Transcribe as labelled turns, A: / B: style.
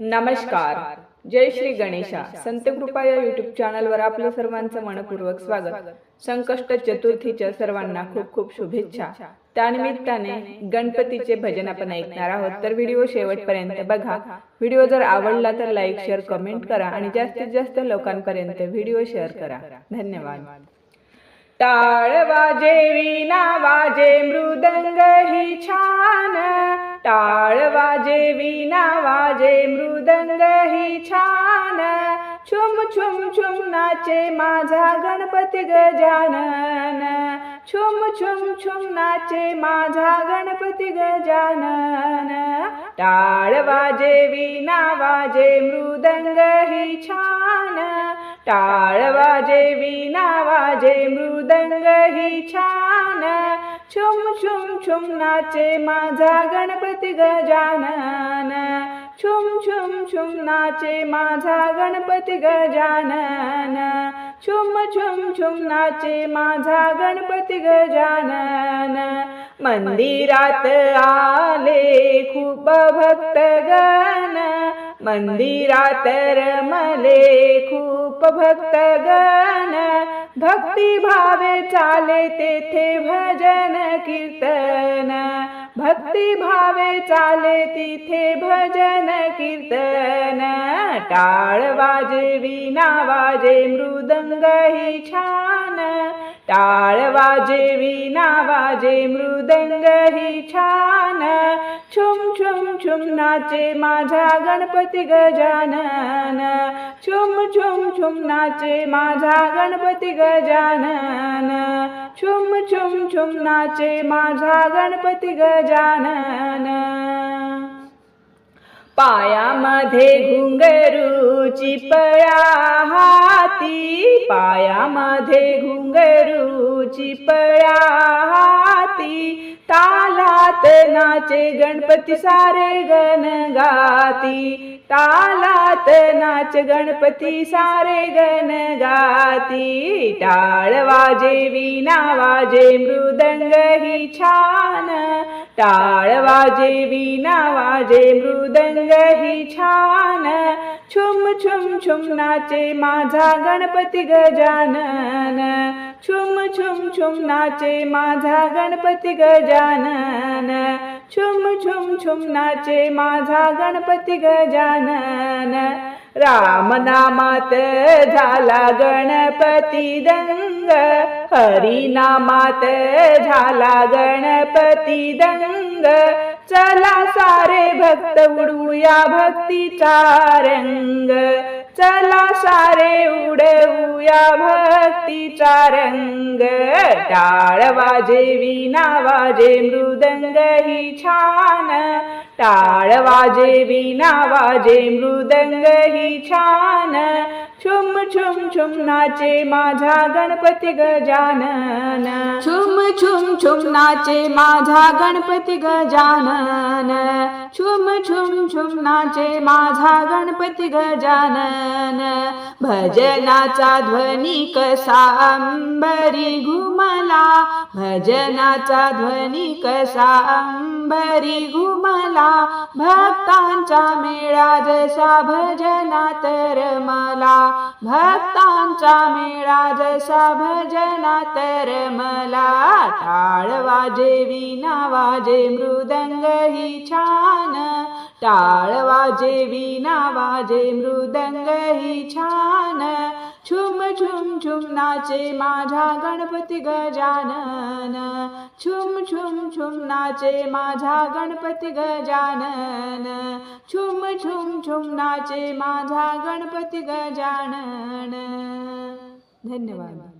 A: नमस्कार. जय श्री गणेशा. संत कृपा या युट्यूब चॅनलवर आपलं सर्वांचं मनपूर्वक स्वागत. संकष्ट चतुर्थीच्या सर्वांना खूप खूप शुभेच्छा. त्यानिमित्ताने गणपतीचे भजन आपण ऐकणार आहोत. तर व्हिडिओ शेवटपर्यंत बघा. व्हिडिओ जर आवडला तर लाईक शेअर कमेंट करा आणि जास्तीत जास्त लोकांपर्यंत व्हिडिओ शेअर करा. धन्यवाद. टाळ वाजे विना वाजे मृदंग ही छान टाळ वाजे विना वाजे मृदंग ही छान. छुम छुम छुम नाचे माझा गणपती गजानन छुम छुम छुम नाचे माझा गणपती गजानन टाळ वाजे विना वाजे मृदंग ही छान. टाळ वाजे विना वाजे मृदंग ही छान. छुम छुम छुम नाचे माझा गणपती गजानन. छुम छुम छुम नाचे माझा गणपती गजानन. छुम छुम छुम नाचे माझा गणपती गजानन. मंदिरात आले खूप भक्तगण मंदिरात रमले खूप भक्तगण भक्तिभावे चाले तेथे भजन कीर्तन. भक्तिभावे चाले तिथे भजन कीर्तन. टाळ वाजे वीणा वाजे मृदंग ही छान. टाळ वाजे विना वाजे मृदंग ही छान. छुम छुम छुम नाचे माझा गणपती गजानन. छुम छुम छुम नाचे माझा गणपती गजानन. छुम छुम छुम नाचे माझा गणपती गजानन. पायामध्ये घुंगरूची पळा हाती पायामध्ये घुंगरूची पळा हाती तालात नाचे गणपती सारे गण गाती. तालात नाच गणपती सारे गण गाती. टाळ वाजे विना वाजे मृदंग ही छान. टाळ वाजे विना वाजे मृदंग ही छान. छुम छुम छुम नाचे माझा गणपती गजानन. छुम छुम छुम नाचे माझा गणपती गजानन. छुम छुम छुम नाचे माझा गणपती गजानन. रामनामात झाला गणपती दंग. हरिनामात झाला गणपती दंग. चला सारे भक्त उडूया भक्तीचा रंग. चला सारे उडवूया भक्तीचा रंग. टाळ वाजे विना वाजे मृदंग ही छान. टाळ वाजे विना वाजे मृदंग ही छान. छुम छुम छुम नाचे माझा गणपती गजानन. छुम छुम छुम नाचे माझा गणपती गजानन. छुम छुम छुम नाचे माझा गणपती गजानन. भजनाचा ध्वनी कसा अंबरी घुमला भजनाचा ध्वनी कसा अंबरी घुमला भक्तांचा मेळा जसा भजनात रमला भक्तांचा मेळा जसा भजनात रमला टाळ वाजे विना वाजे मृदंग ही छान टाळ वाजे वीणा वाजे मृदंग ही छान. छुम छुम छुम नाचे माझा गणपती गजानन. छुम छुम छुम नाचे माझा गणपती गजानन. छुम छुम छुम नाचे माझा गणपती गजानन. धन्यवाद.